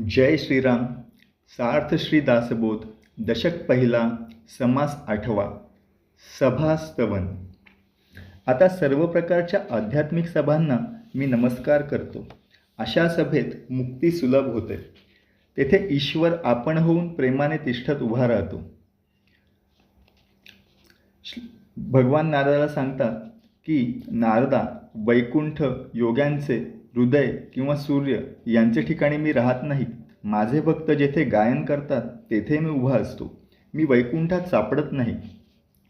जय श्रीराम सार्थ श्री दासबोध दशक पहिला समास आठवा सभास्तवन. आता सर्व प्रकारच्या आध्यात्मिक सभांना मी नमस्कार करतो. अशा सभेत मुक्ती सुलभ होते. तेथे ईश्वर आपण होऊन प्रेमाने तिष्ठत उभा राहतो. भगवान नारदाला सांगतात की नारदा वैकुंठ योग्यांचे हृदय किंवा सूर्य यांचे ठिकाणी मी राहत नाही. माझे भक्त जेथे गायन करतात तेथे मी उभा असतो. मी वैकुंठात सापडत नाही.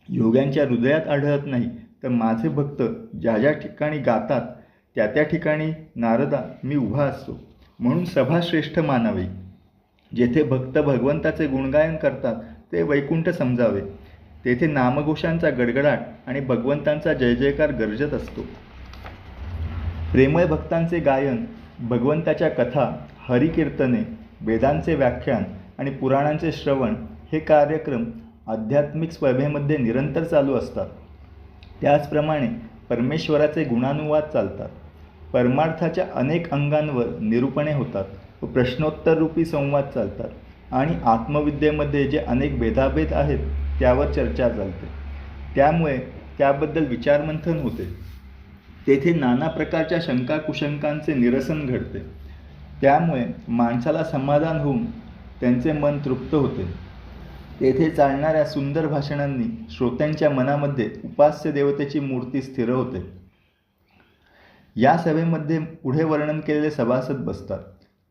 योग्यांच्या हृदयात आढळत नाही. तर माझे भक्त ज्या ज्या ठिकाणी गातात त्या त्या ठिकाणी नारदा मी उभा असतो. म्हणून सभा श्रेष्ठ मानावी. जेथे भक्त भगवंताचे गुणगायन करतात ते वैकुंठ समजावे. तेथे नामघोषांचा गडगडाट आणि भगवंतांचा जय जयकार गरजत असतो. प्रेमळ भक्तांचे गायन भगवंताच्या कथा हरिकीर्तने वेदांचे व्याख्यान आणि पुराणांचे श्रवण हे कार्यक्रम आध्यात्मिक स्पर्धेमध्ये निरंतर चालू असतात. त्याचप्रमाणे परमेश्वराचे गुणानुवाद चालतात. परमार्थाच्या अनेक अंगांवर निरूपणे होतात व प्रश्नोत्तररूपी संवाद चालतात आणि आत्मविद्येमध्ये जे अनेक भेदाभेद आहेत त्यावर चर्चा चालते. त्यामुळे त्याबद्दल विचारमंथन होते. तेथे नाना प्रकारच्या शंका कुशंकांचे निरसन घडते. त्यामुळे माणसाला समाधान होऊन त्यांचे मन तृप्त होते. तेथे चालणाऱ्या सुंदर भाषणांनी श्रोत्यांच्या मनामध्ये उपास्य देवतेची मूर्ती स्थिर होते. या सभेमध्ये पुढे वर्णन केलेले सभासद बसतात.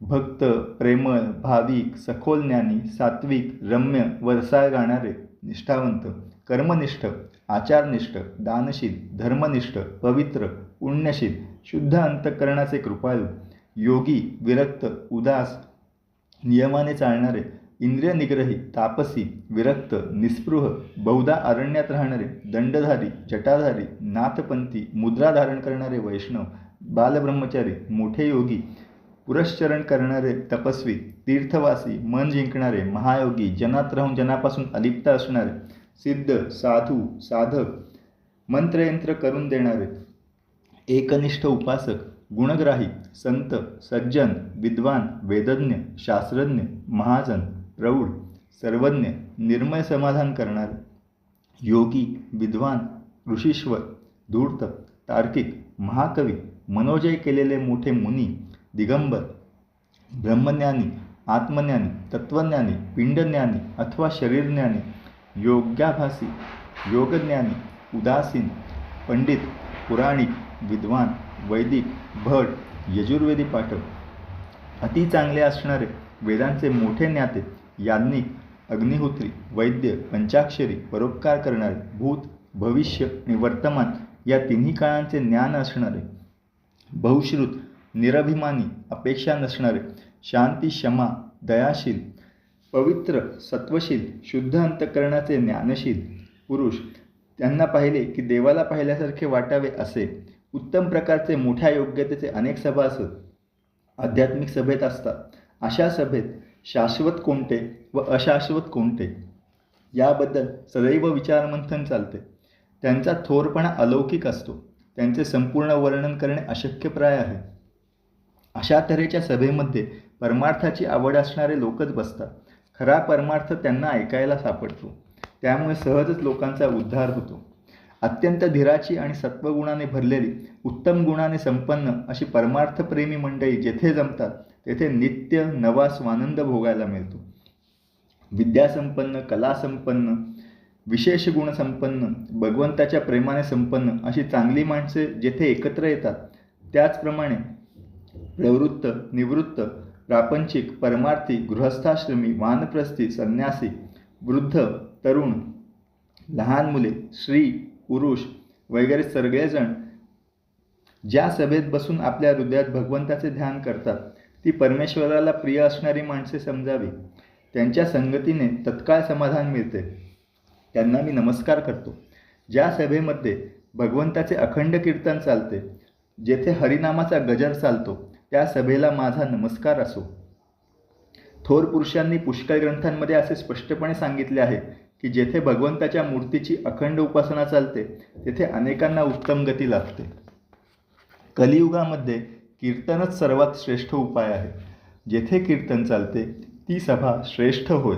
भक्त प्रेमळ भाविक सखोल ज्ञानी सात्विक रम्य वरसाळ गाणारे निष्ठावंत कर्मनिष्ठ आचारनिष्ठ दानशील धर्मनिष्ठ पवित्र पुण्यशील शुद्ध अंतःकरणाचे कृपाळू योगी विरक्त उदास नियमाने चालणारे इंद्रियनिग्रही तापसी विरक्त निस्पृह बहुधा अरण्यात राहणारे दंडधारी जटाधारी नाथपंथी मुद्रा धारण करणारे वैष्णव बालब्रह्मचारी मोठे योगी पुरश्चरण करणारे तपस्वी तीर्थवासी मन जिंकणारे महायोगी जनात राहून जनापासून अलिप्त असणारे सिद्ध साधू साधक मंत्रयंत्र करून देणारे एकनिष्ठ उपासक गुणग्राही संत सज्जन विद्वान वेदज्ञ शास्त्रज्ञ महाजन प्रौढ सर्वज्ञ निर्मय समाधान करणारे योगी विद्वान ऋषीश्वर धूर्त तार्किक महाकवी मनोजय केलेले मोठे मुनी दिगंबर ब्रह्मज्ञानी आत्मज्ञानी तत्त्वज्ञानी पिंडज्ञानी अथवा शरीरज्ञानी योग्याभासी योगज्ञानी उदासीन पंडित पुराणिक विद्वान वैदिक भट यजुर्वेदी पाठक. अति चांगले असणारे वेदांचे मोठे ज्ञाते याज्ञिक अग्निहोत्री वैद्य पंचाक्षरी परोपकार करणारे भूत भविष्य आणि वर्तमान या तिन्ही काळांचे ज्ञान असणारे. बहुश्रुत निरभिमानी अपेक्षा नसणारे शांती क्षमा दयाशील पवित्र सत्वशील शुद्ध अंतकरणाचे ज्ञानशील पुरुष त्यांना पाहिले की देवाला पाहिल्यासारखे वाटावे असे. उत्तम प्रकारचे मोठ्या योग्यतेचे अनेक सभा असत. आध्यात्मिक सभेत असतात. अशा सभेत शाश्वत कोणते व अशाश्वत कोणते? याबद्दल सदैव विचारमंथन चालते. त्यांचा थोरपणा अलौकिक असतो. त्यांचे संपूर्ण वर्णन करणे अशक्यप्राय आहे. अशा तऱ्हेच्या सभेमध्ये परमार्थाची आवड असणारे लोकच बसतात. खरा परमार्थ त्यांना ऐकायला सापडतो. त्यामुळे सहजच लोकांचा उद्धार होतो. अत्यंत धीराची आणि सत्वगुणाने भरलेली उत्तम गुणाने संपन्न अशी परमार्थप्रेमी मंडळी जेथे जमतात तेथे नित्य नवा स्वानंद भोगायला मिळतो. विद्यासंपन्न कलासंपन्न विशेष गुणसंपन्न भगवंताच्या प्रेमाने संपन्न अशी चांगली माणसे जेथे एकत्र येतात त्याचप्रमाणे प्रवृत्त निवृत्त प्रापंचिक परमार्थी गृहस्थाश्रमी वानप्रस्थी संन्यासी वृद्ध तरुण लहान मुले स्त्री पुरुष वगैरे सगळेजण ज्या सभेत बसून आपल्या हृदयात भगवंताचे ध्यान करतात ती परमेश्वराला प्रिय असणारी माणसे समजावी. त्यांच्या संगतीने तत्काळ समाधान मिळते. त्यांना मी नमस्कार करतो. ज्या सभेमध्ये भगवंताचे अखंड कीर्तन चालते जेथे हरिनामाचा गजर चालतो त्या सभेला माझा नमस्कार असो. थोर पुरुषांनी पुष्कळ ग्रंथांमध्ये असे स्पष्टपणे सांगितले आहे की जेथे भगवंताच्या मूर्तीची अखंड उपासना चालते तेथे अनेकांना उत्तम गती लाभते कलियुगामध्ये कीर्तनच सर्वात श्रेष्ठ उपाय आहे. जेथे कीर्तन चालते ती सभा श्रेष्ठ होय.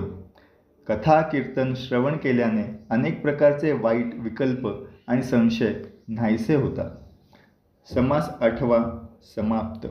कथा कीर्तन श्रवण केल्याने अनेक प्रकारचे वाईट विकल्प आणि संशय नाहीसे होतात. समास आठवा समाप्त.